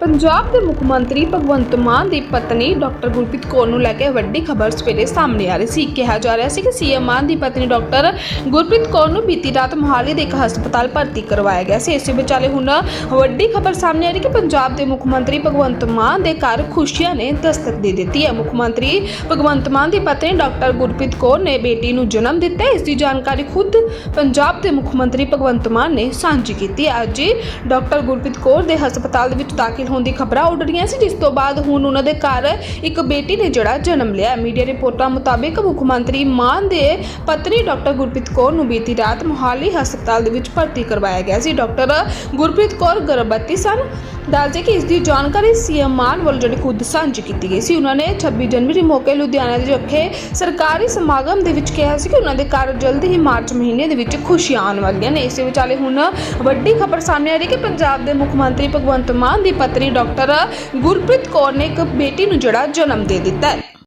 ਪੰਜਾਬ ਦੇ ਮੁੱਖ ਮੰਤਰੀ ਭਗਵੰਤ ਮਾਨ ਦੀ ਪਤਨੀ ਡਾਕਟਰ ਗੁਰਪ੍ਰੀਤ ਕੌਰ ਨੂੰ ਲੈ ਕੇ ਵੱਡੀ ਖਬਰ ਸਵੇਰੇ ਸਾਹਮਣੇ ਆ ਰਹੀ ਸੀ। ਕਿਹਾ ਜਾ ਰਿਹਾ ਸੀ ਕਿ ਸੀਐਮ ਮਾਨ ਦੀ ਪਤਨੀ ਡਾਕਟਰ ਗੁਰਪ੍ਰੀਤ ਕੌਰ ਨੂੰ ਬੀਤੀ ਰਾਤ ਮੋਹਾਲੀ ਦੇ ਇੱਕ ਹਸਪਤਾਲ ਭਰਤੀ ਕਰਵਾਇਆ ਗਿਆ ਸੀ। ਇਸੇ ਵਿਚਾਲੇ ਹੁਣ ਵੱਡੀ ਖਬਰ ਸਾਹਮਣੇ ਆ ਰਹੀ ਕਿ ਪੰਜਾਬ ਦੇ ਮੁੱਖ ਮੰਤਰੀ ਭਗਵੰਤ ਮਾਨ ਦੇ ਘਰ ਖੁਸ਼ੀਆਂ ਨੇ ਦਸਤਕ ਦੇ ਦਿੱਤੀ ਹੈ। ਮੁੱਖ ਮੰਤਰੀ ਭਗਵੰਤ ਮਾਨ ਦੀ ਪਤਨੀ ਡਾਕਟਰ ਗੁਰਪ੍ਰੀਤ ਕੌਰ ਨੇ ਬੇਟੀ ਨੂੰ ਜਨਮ ਦਿੱਤਾ ਇਸ ਦੀ ਜਾਣਕਾਰੀ ਖੁਦ ਪੰਜਾਬ ਦੇ ਮੁੱਖ ਮੰਤਰੀ ਭਗਵੰਤ ਮਾਨ ਨੇ ਸਾਂਝੀ ਕੀਤੀ ਅੱਜ ਡਾਕਟਰ ਗੁਰਪ੍ਰੀਤ ਕੌਰ ਦੇ ਹਸਪਤਾਲ ਦੇ ਵਿੱਚ ਦਾਖਲ ਹੋਣ ਦੀ ਖਬਰਾਂ ਉੱਡ ਰਹੀਆਂ ਸੀ, ਜਿਸ ਤੋਂ ਬਾਅਦ ਹੁਣ ਉਹਨਾਂ ਦੇ ਘਰ ਇੱਕ ਬੇਟੀ ਨੇ ਜਿਹੜਾ ਜਨਮ ਲਿਆ। ਮੀਡੀਆ ਰਿਪੋਰਟਾਂ ਮੁਤਾਬਿਕ ਮੁੱਖ ਮੰਤਰੀ ਮਾਨ ਦੇ ਪਤਨੀ ਡਾਕਟਰ ਗੁਰਪ੍ਰੀਤ ਕੌਰ ਨੂੰ ਬੀਤੀ ਰਾਤ ਮੋਹਾਲੀ ਹਸਪਤਾਲ ਦੇ ਵਿੱਚ ਭਰਤੀ ਕਰਵਾਇਆ ਗਿਆ ਸੀ। ਡਾਕਟਰ ਗੁਰਪ੍ਰੀਤ ਕੌਰ ਗਰਭਵਤੀ ਸਨ। ਦੱਸਦੇ ਕਿ ਇਸ ਦੀ ਜਾਣਕਾਰੀ ਸੀਐਮ ਮਾਨ ਵੱਲੋਂ ਜਿਹੜੀ ਖੁਦ ਸਾਂਝੀ ਕੀਤੀ ਗਈ ਸੀ, ਉਹਨਾਂ ਨੇ 26 ਜਨਵਰੀ ਮੌਕੇ ਲੁਧਿਆਣਾ ਦੇ ਰੱਖੇ ਸਰਕਾਰੀ ਸਮਾਗਮ ਦੇ ਵਿੱਚ ਕਿਹਾ ਸੀ ਕਿ ਉਹਨਾਂ ਦੇ ਘਰ ਜਲਦੀ ਹੀ ਮਾਰਚ ਮਹੀਨੇ ਦੇ ਵਿੱਚ ਖੁਸ਼ੀਆਂ ਆਉਣ ਵਾਲੀਆਂ ਨੇ। ਇਸੇ ਵਿਚਾਲੇ ਹੁਣ ਵੱਡੀ ਖਬਰ ਸਾਹਮਣੇ ਆ ਰਹੀ ਕਿ ਪੰਜਾਬ ਦੇ ਮੁੱਖ ਮੰਤਰੀ ਭਗਵੰਤ ਮਾਨ ਦੀ ਪਤਨੀ ਡਾਕਟਰ ਗੁਰਪ੍ਰੀਤ ਕੌਰ ਨੇ ਇੱਕ ਬੇਟੀ ਨੂੰ ਜਿਹੜਾ ਜਨਮ ਦੇ ਦਿੱਤਾ ਹੈ।